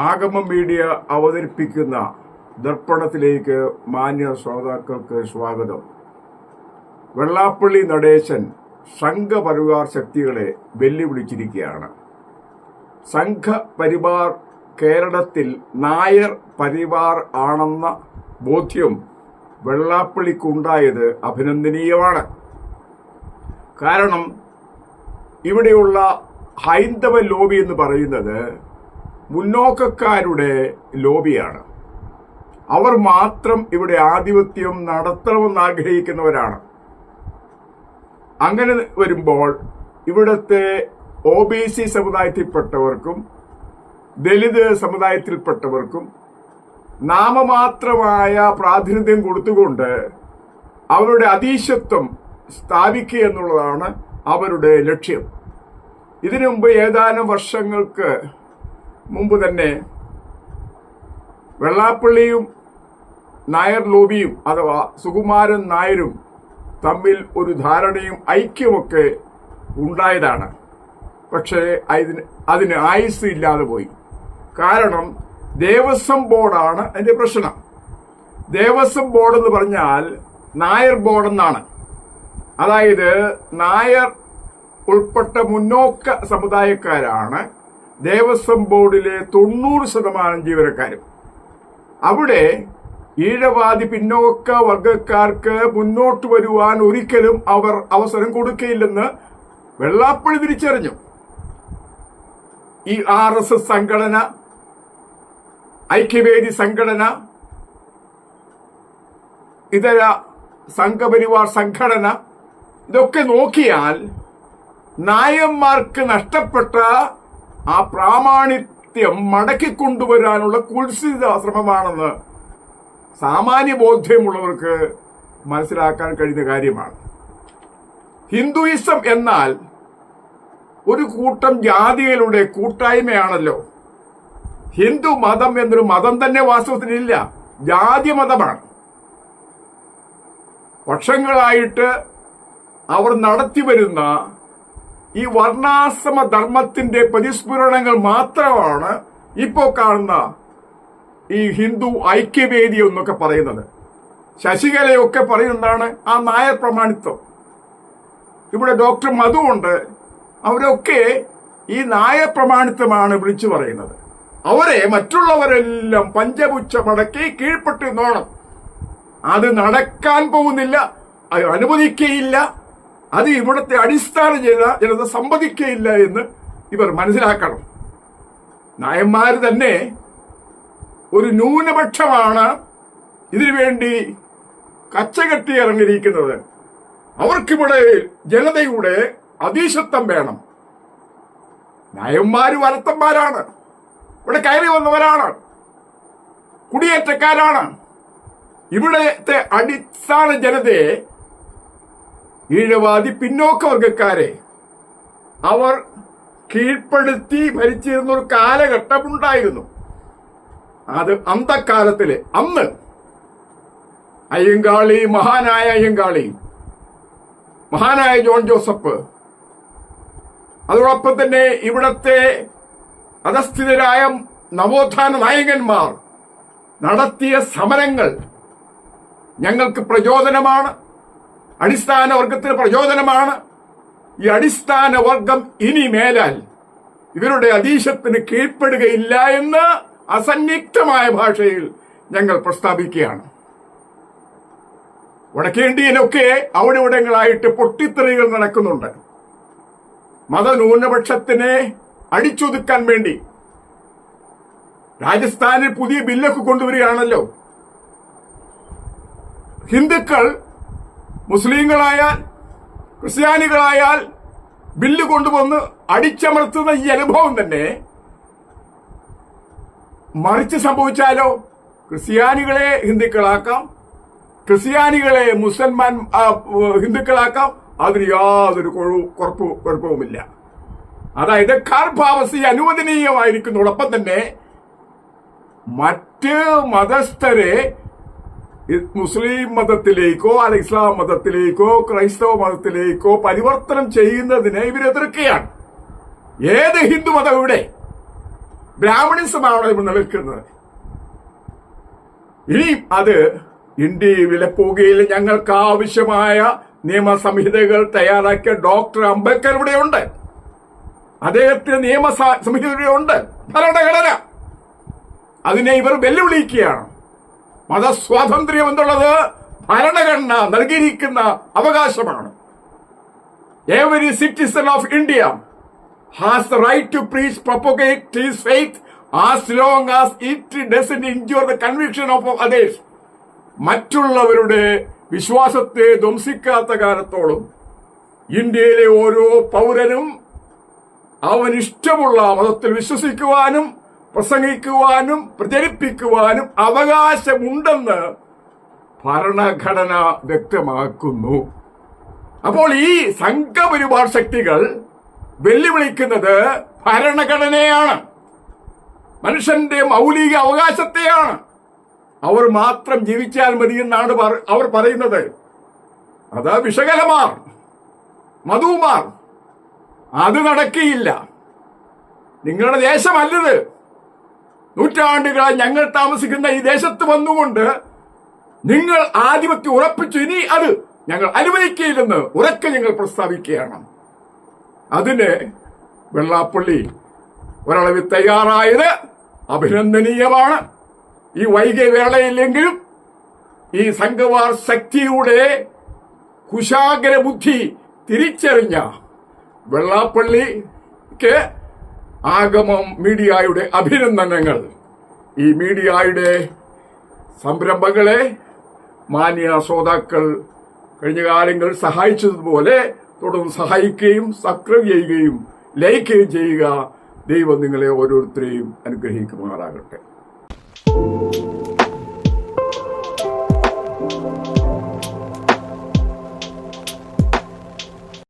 ആഗമ media അവതരിപ്പിക്കുന്ന ദർപ്പണത്തിലേക്ക് മാന്യ ശ്രോതാക്കൾക്ക് സ്വാഗതം. വെള്ളാപ്പള്ളി നടേശൻ സംഘപരിവാർ ശക്തികളെ വെല്ലുവിളിച്ചിരിക്കുകയാണ്. സംഘപരിവാർ കേരളത്തിൽ നായർ പരിവാർ ആണെന്ന ബോധ്യം വെള്ളാപ്പള്ളിക്കുണ്ടായത് അഭിനന്ദനീയമാണ്. കാരണം ഇവിടെയുള്ള ഹൈന്ദവ ലോബി എന്ന് പറയുന്നത് മുന്നോക്കക്കാരുടെ ലോബിയാണ്. അവർ മാത്രം ഇവിടെ ആധിപത്യം നടത്തണമെന്ന് ആഗ്രഹിക്കുന്നവരാണ്. അങ്ങനെ വരുമ്പോൾ ഇവിടുത്തെ ഒ ബി സി സമുദായത്തിൽപ്പെട്ടവർക്കും ദലിത് സമുദായത്തിൽപ്പെട്ടവർക്കും നാമമാത്രമായ പ്രാതിനിധ്യം കൊടുത്തുകൊണ്ട് അവരുടെ അതീശത്വം സ്ഥാപിക്കുക എന്നുള്ളതാണ് അവരുടെ ലക്ഷ്യം. ഇതിനു മുമ്പ് ഏതാനും വർഷങ്ങൾക്ക് മുമ്പ് തന്നെ വെള്ളാപ്പള്ളിയും നായർ ലോബിയും അഥവാ സുകുമാരൻ നായരും തമ്മിൽ ഒരു ധാരണയും ഐക്യമൊക്കെ ഉണ്ടായതാണ്. പക്ഷേ അതിന് അതിന് ആയുസ് ഇല്ലാതെ പോയി. കാരണം ദേവസ്വം ബോർഡാണ് അതിന്റെ പ്രശ്നം. ദേവസ്വം ബോർഡ് എന്ന് പറഞ്ഞാൽ നായർ ബോർഡ് എന്നാണ് അതായത് നായർ ഉൾപ്പെട്ട മുന്നോക്ക സമുദായക്കാരാണ് ദേവസ്വം ബോർഡിലെ തൊണ്ണൂറ് ശതമാനം ജീവനക്കാരും. അവിടെ ഈഴവാദി പിന്നോക്ക വർഗക്കാർക്ക് മുന്നോട്ട് വരുവാൻ ഒരിക്കലും അവർ അവസരം കൊടുക്കയില്ലെന്ന് വെള്ളാപ്പള്ളി തിരിച്ചറിഞ്ഞു. ഈ ആർ എസ് എസ് സംഘടന ഐക്യവേദി സംഘടന ഇതര സംഘപരിവാർ സംഘടന ഇതൊക്കെ നോക്കിയാൽ നായന്മാർക്ക് നഷ്ടപ്പെട്ട ആ പ്രാമാണിത്യം മടക്കിക്കൊണ്ടുവരാനുള്ള കുൽസിത ശ്രമമാണെന്ന് സാമാന്യ ബോധ്യമുള്ളവർക്ക് മനസ്സിലാക്കാൻ കഴിയുന്ന കാര്യമാണ്. ഹിന്ദുയിസം എന്നാൽ ഒരു കൂട്ടം ജാതികളുടെ കൂട്ടായ്മയാണല്ലോ. ഹിന്ദു മതം എന്നൊരു മതം തന്നെ വാസ്തവത്തിലില്ല. ജാതി മതമാണ്. വർഷങ്ങളായിട്ട് അവർ നടത്തിവരുന്ന ഈ വർണാശ്രമ ധർമ്മത്തിന്റെ പരിസ്ഫുരണങ്ങൾ മാത്രമാണ് ഇപ്പോൾ കാണുന്ന ഈ ഹിന്ദു ഐക്യവേദി എന്നൊക്കെ പറയുന്നത്. ശശികലയൊക്കെ പറയുന്നതാണ് ആ നായർ പ്രമാണിത്വം. ഇവിടെ ഡോക്ടർ മധു ഉണ്ട്. അവരൊക്കെ ഈ നായർ പ്രമാണിത്വമാണ് വിളിച്ചു പറയുന്നത്. അവരെ മറ്റുള്ളവരെല്ലാം പഞ്ചപുച്ച മടക്കി കീഴ്പ്പെട്ട് അത് നടക്കാൻ പോകുന്നില്ല. അനുവദിക്കുകയില്ല. അത് ഇവിടുത്തെ അടിസ്ഥാന ജനത ജനത സമ്മതിക്കയില്ല എന്ന് ഇവർ മനസ്സിലാക്കണം. നായന്മാർ തന്നെ ഒരു ന്യൂനപക്ഷമാണ് ഇതിനുവേണ്ടി കച്ചകെട്ടി ഇറങ്ങിയിരിക്കുന്നത്. അവർക്കിവിടെ ജനതയുടെ അതീശത്വം വേണം. നായന്മാര് വലത്തന്മാരാണ്. ഇവിടെ കയറി വന്നവരാണ്. കുടിയേറ്റക്കാരാണ്. ഇവിടത്തെ അടിസ്ഥാന ജനതയെ ഈഴവാദി പിന്നോക്ക വർഗക്കാരെ അവർ കീഴ്പ്പെടുത്തി ഭരിച്ചിരുന്ന ഒരു കാലഘട്ടമുണ്ടായിരുന്നു. അത് അന്തക്കാലത്തിൽ അന്ന് അയ്യങ്കാളി മഹാനായ അയ്യങ്കാളി മഹാനായ ജോൺ ജോസഫ് അതോടൊപ്പം തന്നെ ഇവിടത്തെ അധസ്ഥിതരായ നവോത്ഥാന നായകന്മാർ നടത്തിയ സമരങ്ങൾ ഞങ്ങൾക്ക് പ്രചോദനമാണ്. അടിസ്ഥാന വർഗത്തിന് പ്രചോദനമാണ്. ഈ അടിസ്ഥാന വർഗം ഇനി മേലാൽ ഇവരുടെ അതീശത്തിന് കീഴ്പ്പെടുകയില്ല എന്ന് അസന്നിഗ്ധമായ ഭാഷയിൽ ഞങ്ങൾ പ്രസ്താവിക്കുകയാണ്. വടക്കേണ്ടിയിലൊക്കെ അവിടെ ഇവിടങ്ങളായിട്ട് പൊട്ടിത്തെറികൾ നടക്കുന്നുണ്ട്. മതന്യൂനപക്ഷത്തിനെ അടിച്ചൊതുക്കാൻ വേണ്ടി രാജസ്ഥാനിൽ പുതിയ ബില്ലൊക്കെ കൊണ്ടുവരികയാണല്ലോ. ഹിന്ദുക്കൾ മുസ്ലിങ്ങളായാൽ ക്രിസ്ത്യാനികളായാൽ ബില്ല് കൊണ്ടുവന്ന് അടിച്ചമർത്തുന്ന ഈ അനുഭവം തന്നെ മറിച്ച് സംഭവിച്ചാലോ? ക്രിസ്ത്യാനികളെ ഹിന്ദുക്കളാക്കാം ക്രിസ്ത്യാനികളെ മുസൽമാൻ ഹിന്ദുക്കളാക്കാം അതിന് യാതൊരു കുഴു- കുഴപ്പ കുഴപ്പവുമില്ല. അതായത് കാർഭാവസി അനുവദനീയമായിരിക്കുന്നതോടൊപ്പം തന്നെ മറ്റ് മതസ്ഥരെ മുസ്ലിം മതത്തിലേക്കോ അല്ല ഇസ്ലാം മതത്തിലേക്കോ ക്രൈസ്തവ മതത്തിലേക്കോ പരിവർത്തനം ചെയ്യുന്നതിനെ ഇവരെതിർക്കുകയാണ്. ഏത് ഹിന്ദു മതം ഇവിടെ ബ്രാഹ്മണിസമാണോ ഇവർ നിലനിൽക്കുന്നത്. ഇനി അത് ഇന്ത്യയിൽ വിലപ്പോകുകയിൽ ഞങ്ങൾക്ക് ആവശ്യമായ നിയമസംഹിതകൾ തയ്യാറാക്കിയ ഡോക്ടർ അംബേദ്കർ ഇവിടെയുണ്ട്. അദ്ദേഹത്തിന് നിയമ സംഹിത ഇവിടെയുണ്ട് ഭരണഘടന അതിനെ ഇവർ വെല്ലുവിളിക്കുകയാണ്. മതസ്വാതന്ത്ര്യം എന്നുള്ളത് ഭരണഘടന നൽകിയിരിക്കുന്ന അവകാശമാണ്. Every citizen of India has the right to preach propagate his faith as long as it doesn't injure the conviction of others മറ്റുള്ളവരുടെ വിശ്വാസത്തെ ധ്വംസിക്കാത്ത കാലത്തോളം ഇന്ത്യയിലെ ഓരോ പൗരനും അവനിഷ്ടമുള്ള മതത്തിൽ വിശ്വസിക്കുവാനും പ്രസംഗിക്കുവാനും പ്രചരിപ്പിക്കുവാനും അവകാശമുണ്ടെന്ന് ഭരണഘടന വ്യക്തമാക്കുന്നു. അപ്പോൾ ഈ സംഘപരിവാർ ശക്തികൾ വെല്ലുവിളിക്കുന്നത് ഭരണഘടനയാണ്. മനുഷ്യന്റെ മൗലിക അവകാശത്തെയാണ്. അവർ മാത്രം ജീവിച്ചാൽ മതി എന്നാണ് അവർ പറയുന്നത്. അത് വിഷകലമാർ മധുമാർ. അത് നടക്കുകയില്ല നിങ്ങളുടെ ദേശമല്ലത്. നൂറ്റാണ്ടുകളായി ഞങ്ങൾ താമസിക്കുന്ന ഈ ദേശത്ത് വന്നുകൊണ്ട് നിങ്ങൾ ആധിപത്യം ഉറപ്പിച്ചു. ഇനി അത് ഞങ്ങൾ അനുവദിക്കയില്ലെന്ന് ഉറക്കെ ഞങ്ങൾ പ്രസ്താവിക്കുകയാണ്. അതിന് വെള്ളാപ്പള്ളി ഒരളവിൽ തയ്യാറായത് അഭിനന്ദനീയമാണ്. ഈ വൈകിയ വേളയില്ലെങ്കിലും ഈ സംഘവാർ ശക്തിയുടെ കുശാഗ്ര ബുദ്ധി തിരിച്ചറിഞ്ഞ വെള്ളാപ്പള്ളിക്ക് ആഗമം മീഡിയയുടെ അഭിനന്ദനങ്ങൾ. ഈ മീഡിയയുടെ സംരംഭങ്ങളെ മാന്യ ശ്രോതാക്കൾ കഴിഞ്ഞ കാലങ്ങളിൽ സഹായിച്ചതുപോലെ തുടർന്ന് സഹായിക്കുകയും സബ്സ്ക്രൈബ് ചെയ്യുകയും ലൈക്ക് ചെയ്യുക ദൈവം നിങ്ങളെ ഓരോരുത്തരെയും അനുഗ്രഹിക്കുമാറാകട്ടെ.